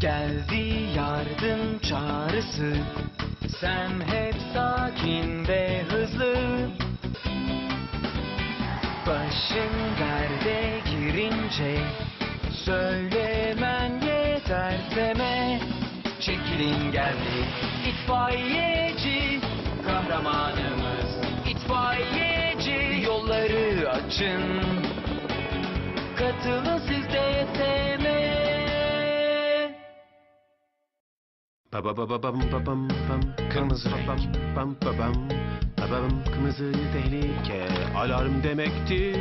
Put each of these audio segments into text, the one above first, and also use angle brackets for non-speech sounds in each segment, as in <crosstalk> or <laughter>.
Geldi yardım çağrısı. Sam hep sakin ve hızlı. Başın derde girince Söylemen yeter deme. Çekilin geldi itfaiyeci Kahramanımız itfaiyeci. Yolları açın Katılın Ba ba ba ba bam ba bam bam. Kırmızı bam bam ba bam. Ba bam kırmızı tehlike alarm demektir.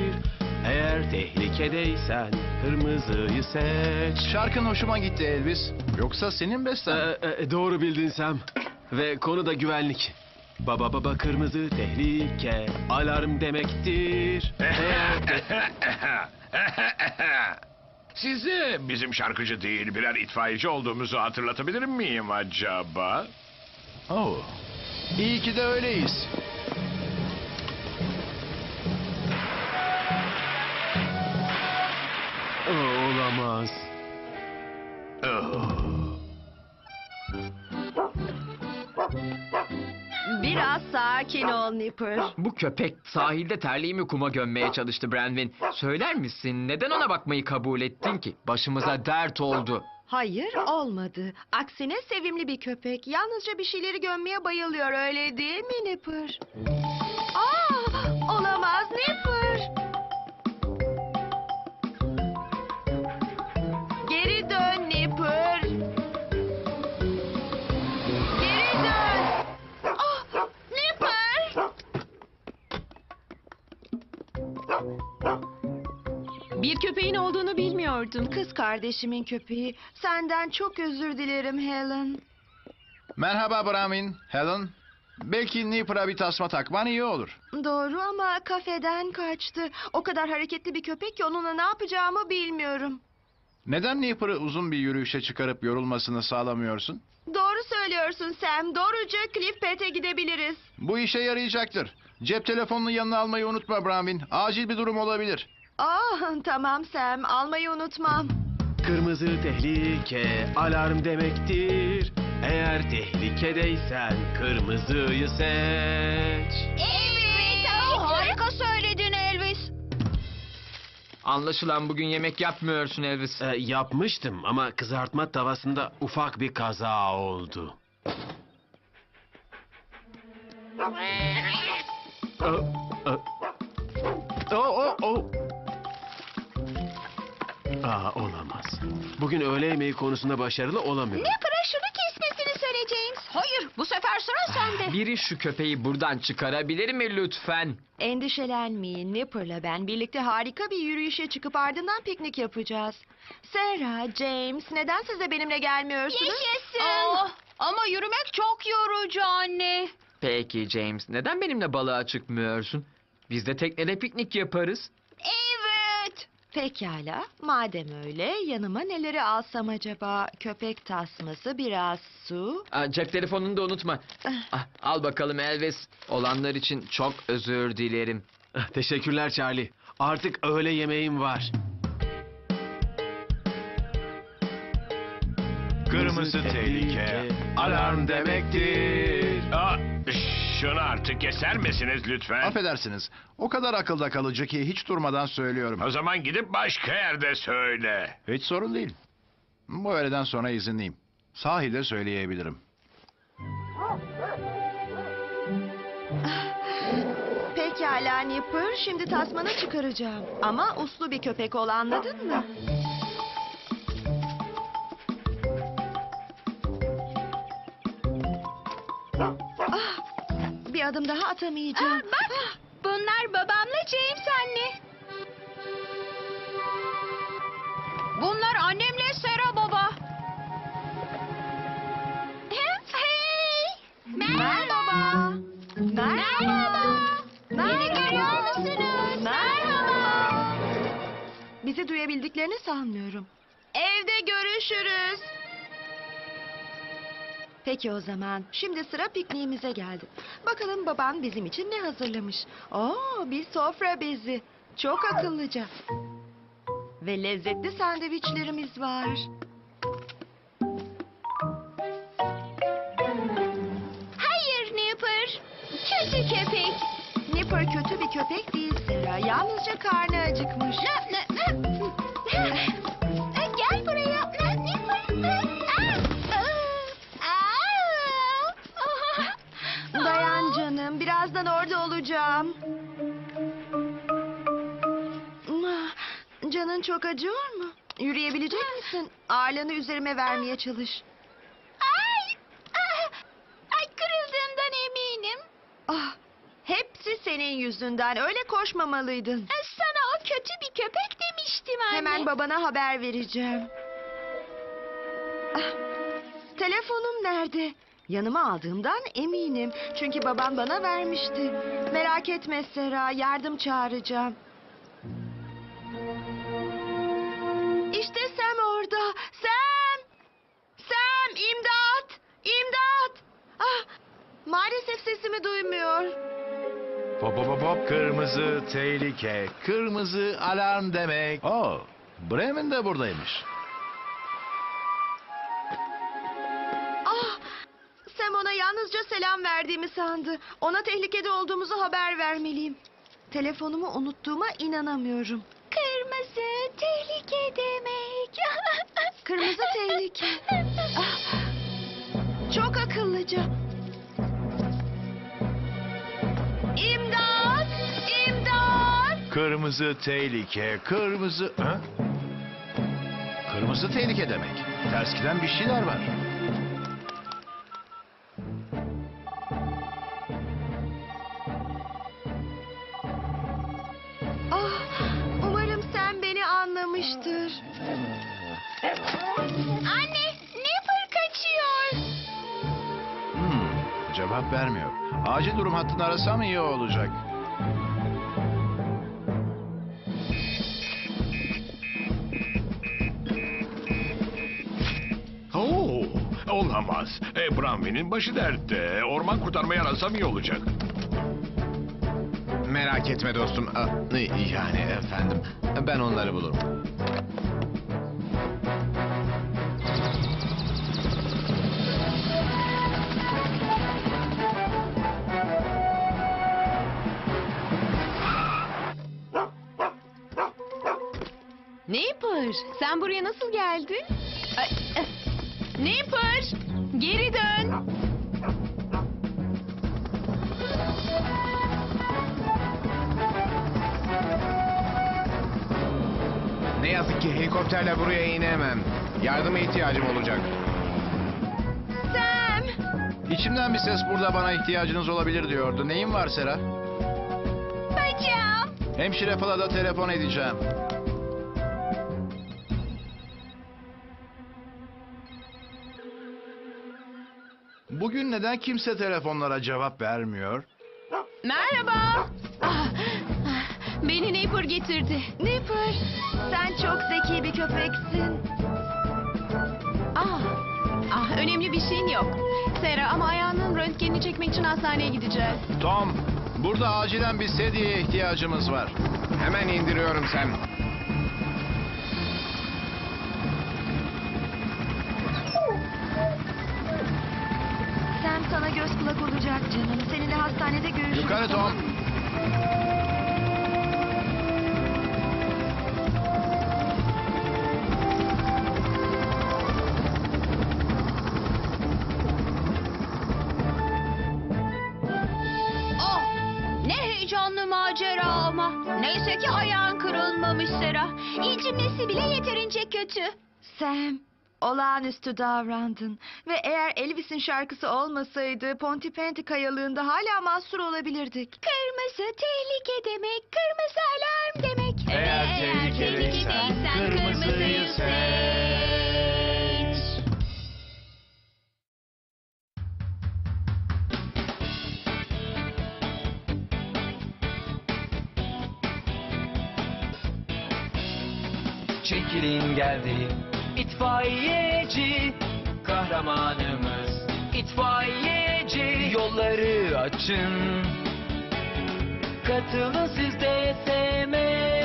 Eğer tehlikedeysen kırmızıyı seç. Şarkın hoşuma gitti Elvis. Yoksa senin Ee, besten. e, doğru bildin Sam. Ve konu da güvenlik. Baba baba kırmızı tehlike alarm demektir. <laughs> Eğer <laughs> Size bizim şarkıcı değil birer itfaiyeci olduğumuzu hatırlatabilir miyim acaba? Oh. İyi ki de öyleyiz. Aa, olamaz. Biraz sakin ol Nipper. Bu köpek sahilde terliğimi kuma gömmeye çalıştı Branwin. Söyler misin neden ona bakmayı kabul ettin ki? Başımıza dert oldu. Hayır olmadı. Aksine sevimli bir köpek. Yalnızca bir şeyleri gömmeye bayılıyor öyle değil mi Nipper? Bir köpeğin olduğunu bilmiyordum. Kız kardeşimin köpeği. Senden çok özür dilerim Helen. Merhaba Brahmin, Helen. Belki Nipper'a bir tasma takman iyi olur. Doğru ama kafeden kaçtı. O kadar hareketli bir köpek ki onunla ne yapacağımı bilmiyorum. Neden Nipper'ı uzun bir yürüyüşe çıkarıp yorulmasını sağlamıyorsun? Doğru söylüyorsun Sam. Doğruca Cliff Pet'e gidebiliriz. Bu işe yarayacaktır. Cep telefonunu yanına almayı unutma Brahmin. Acil bir durum olabilir. Ah tamam Sam. Almayı unutmam. Kırmızı tehlike alarm demektir. Eğer tehlikedeysen kırmızıyı seç. Evet. harika söyledin Elvis. Anlaşılan bugün yemek yapmıyorsun Elvis. Ee, yapmıştım ama kızartma tavasında ufak bir kaza oldu. Aa. Oo, oo, oo. Aa, olamaz. Bugün öğle yemeği konusunda başarılı olamıyorum. Nipper'a şunu kesmesini söyle James. Hayır bu sefer sıra sende. Biri şu köpeği buradan çıkarabilir mi lütfen? Endişelenmeyin. Nipper'la ben birlikte harika bir yürüyüşe çıkıp ardından piknik yapacağız. Sarah, James neden siz de benimle gelmiyorsunuz? Oh, ama yürümek çok yorucu anne. Peki James neden benimle balığa çıkmıyorsun? Biz de teknede piknik yaparız. Evet. Pekala. Madem öyle yanıma neleri alsam acaba? Köpek tasması, biraz su. Aa, cep telefonunu da unutma. Ah, al bakalım Elvis. Olanlar için çok özür dilerim. Ah, Teşekkürler Charlie. Artık öğle yemeğim var. Kırmızı tehlike alarm demektir. Aa, şunu artık keser misiniz lütfen? Affedersiniz. O kadar akılda kalıcı ki hiç durmadan söylüyorum. O zaman gidip başka yerde söyle. Hiç sorun değil. Bu öğleden sonra izinliyim. Sahilde söyleyebilirim. Pekala Nipper. Şimdi tasmanı çıkaracağım. Ama uslu bir köpek ol anladın mı? Adım daha atamayacağım. bak bunlar babamla James anne. Bunlar annemle Sera baba. Hey! Merhaba. Merhaba. Beni görüyor musunuz? Merhaba. Bizi duyabildiklerini sanmıyorum. Evde görüşürüz. Peki o zaman. Şimdi sıra pikniğimize geldi. Bakalım baban bizim için ne hazırlamış. Oo, bir sofra bezi. Çok akıllıca. Ve lezzetli sandviçlerimiz var. Hayır Nipper. Kötü köpek. Nipper kötü bir köpek değil Sıra. Yalnızca karnı acıkmış. Birazdan orada olacağım. Canın çok acıyor mu? Yürüyebilecek misin? Ağırlığını üzerime vermeye çalış. Ay, ah, ay kırıldığımdan eminim. Ah, hepsi senin yüzünden. Öyle koşmamalıydın. E, Sana o kötü bir köpek demiştim anne. Hemen babana haber vereceğim. Ah, telefonum nerede? Yanıma aldığımdan eminim. Çünkü babam bana vermişti. Merak etme Sera, yardım çağıracağım. İşte Sam orada. Sam! Sam, imdat! İmdat! Ah, maalesef sesimi duymuyor. Hop hop hop hop kırmızı tehlike. Kırmızı alarm demek. Oh, Bremen de buradaymış. Yalnızca selam verdiğimi sandı. Ona tehlikede olduğumuzu haber vermeliyim. Telefonumu unuttuğuma inanamıyorum. Kırmızı tehlike demek. <laughs> Kırmızı tehlike. Ah! Çok akıllıca. İmdat! İmdat! Kırmızı tehlike, kırmızı... Ha? Kırmızı tehlike demek. Ters giden bir şeyler var. Anlamıştır. Anne, Nipper kaçıyor. Hmm, cevap vermiyor. Acil durum hattını arasam iyi olacak. Oo, olamaz. E, Branwyn'in başı dertte. Orman kurtarmayı arasam iyi olacak. Merak etme dostum. Ah, Yani efendim, ben onları bulurum. Nipper, sen buraya nasıl geldin? Ay, eh. Nipper, geri dön. Ne yazık ki helikopterle buraya inemem. Yardıma ihtiyacım olacak. Sam! İçimden bir ses burada bana ihtiyacınız olabilir diyordu. Neyin var Sera? Bacağım. Hemşire Fala da telefon edeceğim. Bugün neden kimse telefonlara cevap vermiyor? Merhaba. Ah, ah, Beni Nipper getirdi. Nipper, sen çok zeki bir köpeksin. Ah, ah, önemli bir şeyin yok. Sera ama ayağının röntgenini çekmek için hastaneye gideceğiz. Tom, burada acilen bir sedyeye ihtiyacımız var. Hemen indiriyorum Sam. Olacak canım. Seninle hastanede görüşürüz. Yukarı Tom. Oh, ne heyecanlı macera ama. Neyse ki ayağın kırılmamış Sera. İncimesi bile yeterince kötü. Sam, olağanüstü davrandın. Ve eğer Elvis'in şarkısı olmasaydı Pontypandy kayalığında hala mahsur olabilirdik. Kırmızı tehlike demek, kırmızı alarm demek. Eğer tehlikedeysen kırmızıyı seç. Çekilin geldi itfaiyeci kahramanımız itfaiyeci. Yolları açın. Katılın siz de SM'ye